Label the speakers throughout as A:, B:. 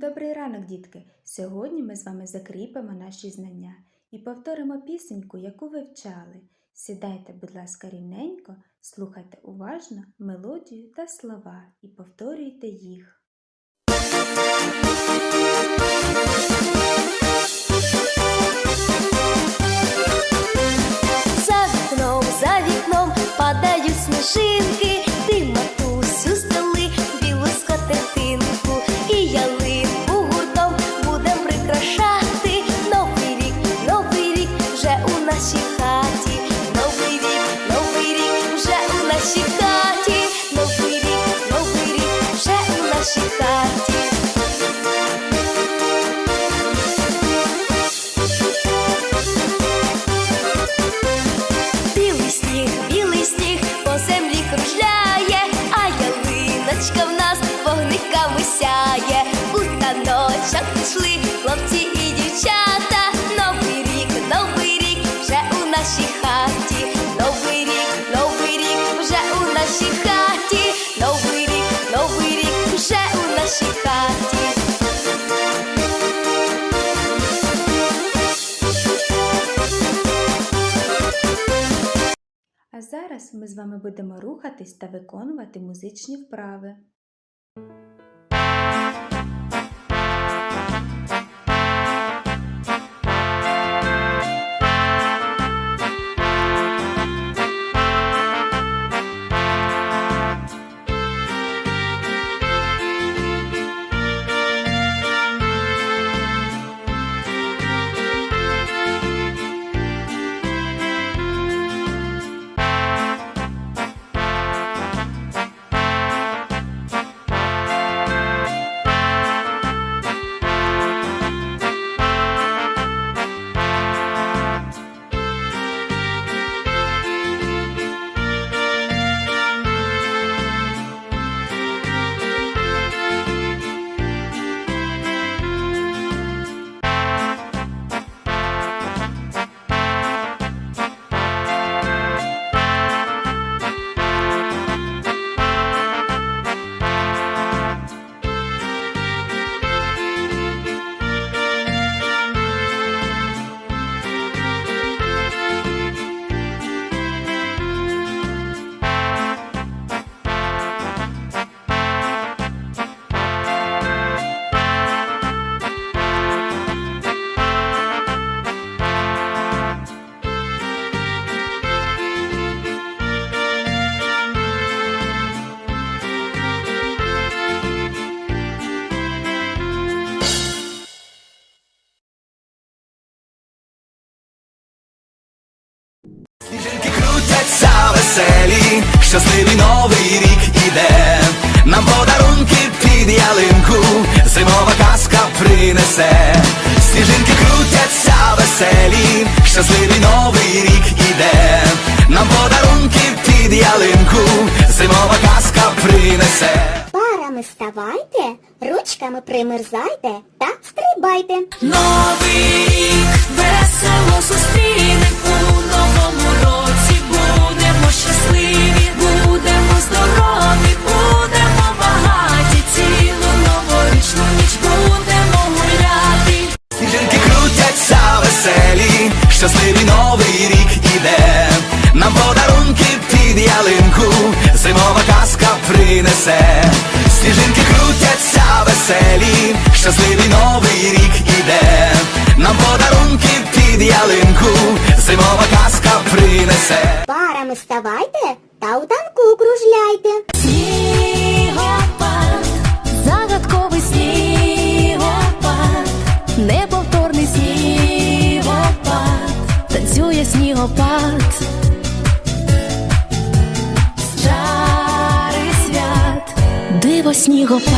A: Добрий ранок, дітки! Сьогодні ми з вами закріпимо наші знання і повторимо пісеньку, яку ви вчали. Сідайте, будь ласка, рівненько, слухайте уважно мелодію та слова і повторюйте їх. Ми з вами будемо рухатись та виконувати музичні вправи.
B: Веселі, щасливий новий рік іде. Нам подарунки під ялинку, зимова казка принесе. Сніжинки крутяться веселі, щасливий новий рік іде. Нам подарунки під ялинку, зимова казка принесе.
C: Парами ставайте, ручками примерзайте та стрибайте.
D: Новий рік весело зустрінем у новому році. Будемо
C: Парами ставайте та у танку кружляйте.
D: Снігопад, загадковий снігопад, неповторний снігопад, танцює снігопад. Чари свят, диво снігопад.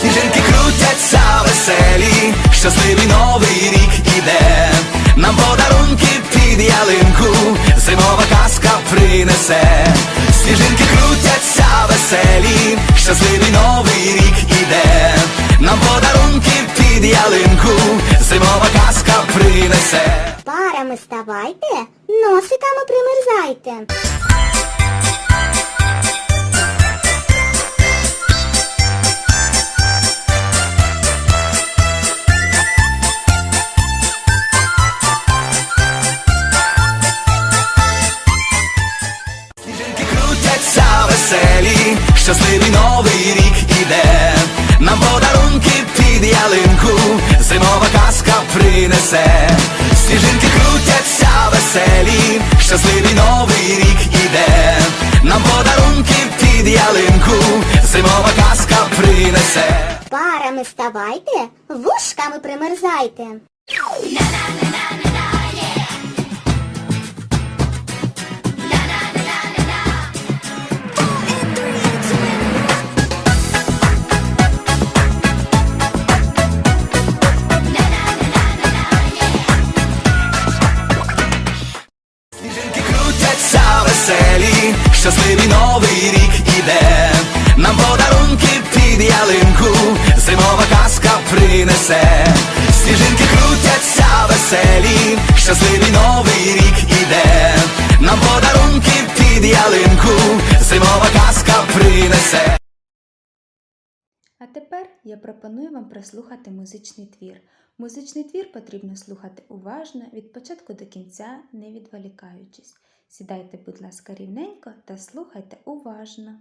B: Сніжинки крутяться веселі, щасливий новий рік іде. Нам подарунки під ялинку, зимова казка принесе. Сніжинки крутяться веселі, щасливий новий рік іде. Нам подарунки під ялинку, зимова казка принесе.
C: Парами ставайте, носиками примерзайте.
B: Принесе. Сніжинки крутяться веселі, щасливий новий рік іде. Нам подарунки під ялинку, зимова казка принесе.
C: Парами ставайте, вушками примерзайте.
B: Сніжинки веселі, щасливий новий рік іде. Нам подарунки під ялинку, зимова казка принесе.
E: А тепер я пропоную вам прослухати музичний твір. Музичний твір потрібно слухати уважно від початку до кінця, не відволікаючись. Сідайте, будь ласка, рівненько та слухайте уважно.